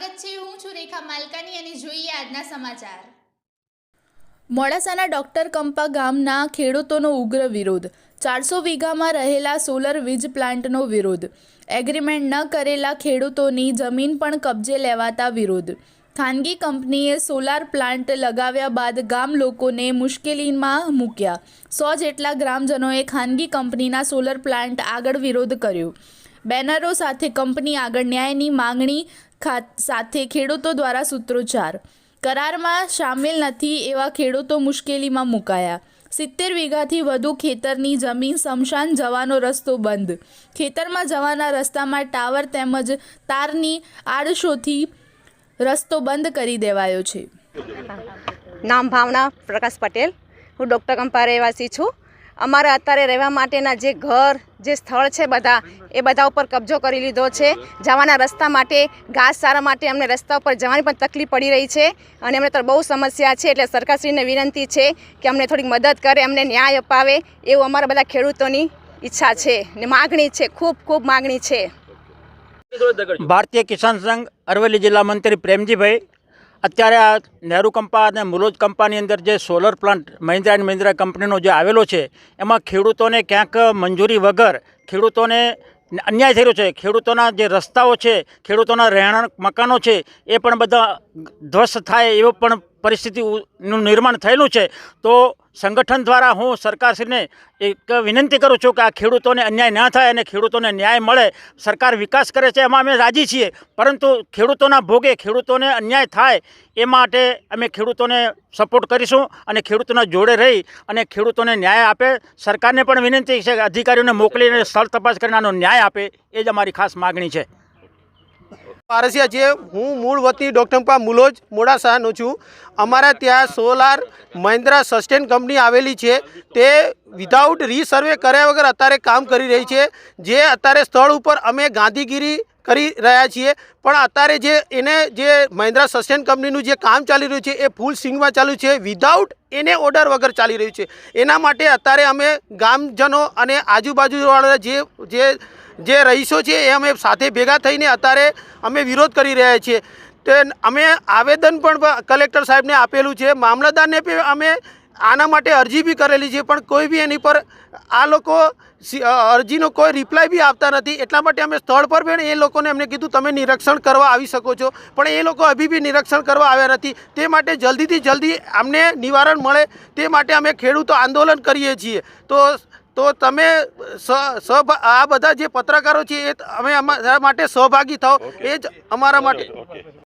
રેખા માલકાની અને જોઈએ આજના સમાચાર. મોડાસાના ડોક્ટર કંપા ગામના ખેડૂતોનો ઉગ્ર વિરોધ. ચારસો વીઘામાં રહેલા સોલર વીજ પ્લાન્ટનો વિરોધ. એગ્રીમેન્ટ ન કરેલા ખેડૂતોની જમીન પણ કબજે લેવાતા વિરોધ. ખાનગી કંપનીએ સોલાર પ્લાન્ટ લગાવ્યા બાદ ગામ લોકોને મુશ્કેલીમાં મૂક્યા. સો જેટલા ગ્રામજનોએ ખાનગી કંપનીના સોલર પ્લાન્ટ આગળ વિરોધ કર્યો. બેનરો સાથે કંપની આગળ ન્યાયની માંગણી સાથે ખેડૂતો દ્વારા સૂત્રોચ્ચાર. કરારમાં સામેલ નથી એવા ખેડૂતો મુશ્કેલીમાં મુકાયા. સિત્તેર વીઘાથી વધુ ખેતરની જમીન શમશાન જવાનો રસ્તો બંધ. ખેતરમાં જવાના રસ્તામાં ટાવર તેમજ તારની આડશોથી રસ્તો બંધ કરી દેવાયો છે. નામ ભાવના પ્રકાશ પટેલ. હું ડૉક્ટર કંપા રહેવાસી છું. અમારે અત્યારે રહેવા માટેના જે ઘર, જે સ્થળ છે બધા, એ બધા ઉપર કબજો કરી લીધો છે. જવાના રસ્તા માટે, ઘાસ સારા માટે અમને રસ્તા ઉપર જવાની પણ તકલીફ પડી રહી છે અને અમને તો બહુ સમસ્યા છે. એટલે સરકારશ્રીને વિનંતી છે કે અમને થોડીક મદદ કરે, અમને ન્યાય અપાવે એવું અમારા બધા ખેડૂતોની ઈચ્છા છે ને માગણી છે, ખૂબ ખૂબ માગણી છે. ભારતીય કિસાન સંઘ અરવલ્લી જિલ્લા મંત્રી પ્રેમજીભાઈ અત્યારે આ નહેરુ કંપા અને મુલોજ કંપાની અંદર જે solar plant Mahindra and Mahindra કંપનીનો જે આવેલો છે, એમાં ખેડૂતોને ક્યાંક મંજૂરી વગર ખેડૂતોને અન્યાય થઈ રહ્યો છે. ખેડૂતોના જે રસ્તાઓ છે, ખેડૂતોના રહેણાંક મકાનો છે, એ પણ બધા ધ્વસ્ત થાય એવો પણ પરિસ્થિતિનું નિર્માણ થયેલું છે, તો સંગઠન દ્વારા હું સરકારશ્રીને એક વિનંતી કરું છું કે આ ખેડૂતોને અન્યાય ના થાય અને ખેડૂતોને ન્યાય મળે. સરકાર વિકાસ કરે છે એમાં અમે રાજી છીએ, પરંતુ ખેડૂતોના ભોગે ખેડૂતોને અન્યાય થાય એ માટે અમે ખેડૂતોને સપોર્ટ કરીશું અને ખેડૂતોના જોડે રહી અને ખેડૂતોને ન્યાય આપે. સરકારને પણ વિનંતી છે કે અધિકારીઓને મોકલીને સ્થળ તપાસ કરીને આનો ન્યાય આપે, એ જ અમારી ખાસ માગણી છે. પારસિયા છે હું મૂળ વતી ડૉક્ટરપા મુલોજ મોડાસાનો છું. અમારા ત્યાં સોલાર મહિન્દ્રા સસ્ટેન કંપની આવેલી છે. તે વિધાઉટ રીસર્વે કર્યા વગર અત્યારે કામ કરી રહી છે. જે અત્યારે સ્થળ ઉપર અમે ગાંધીગીરી કરી રહ્યા છીએ. પણ અત્યારે જે એને જે મહિન્દ્રા સસ્ટેન કંપનીનું જે કામ ચાલી રહ્યું છે, એ ફૂલ સ્વિંગમાં ચાલુ છે. વિધાઉટ એને ઓર્ડર વગર ચાલી રહ્યું છે. એના માટે અત્યારે અમે ગામજનો અને આજુબાજુવાળા જે જે જે રહીશો છે, એ અમે સાથે ભેગા થઈને અત્યારે અમે વિરોધ કરી રહ્યા છીએ. તે અમે આવેદન પણ કલેક્ટર સાહેબને આપેલું છે. મામલતદારને અમે આના માટે અરજી બી કરેલી છે પણ કોઈ બી એની પર આ લોકો અરજીનો કોઈ રિપ્લાય બી આપતા નથી. એટલા માટે અમે સ્થળ પર પણ એ લોકોને એમને કીધું તમે નિરીક્ષણ કરવા આવી શકો છો. પણ એ લોકો હજી બી નિરીક્ષણ કરવા આવ્યા નથી. તે માટે જલ્દીથી જલ્દી અમને નિવારણ મળે. તે માટે અમે ખેડૂતો આંદોલન કરીએ છીએ. તો તો તમે સ- આ બધા જે પત્રકારો છે એ અમે અમારા માટે સહભાગી થાઓ. એ જ અમારા માટે.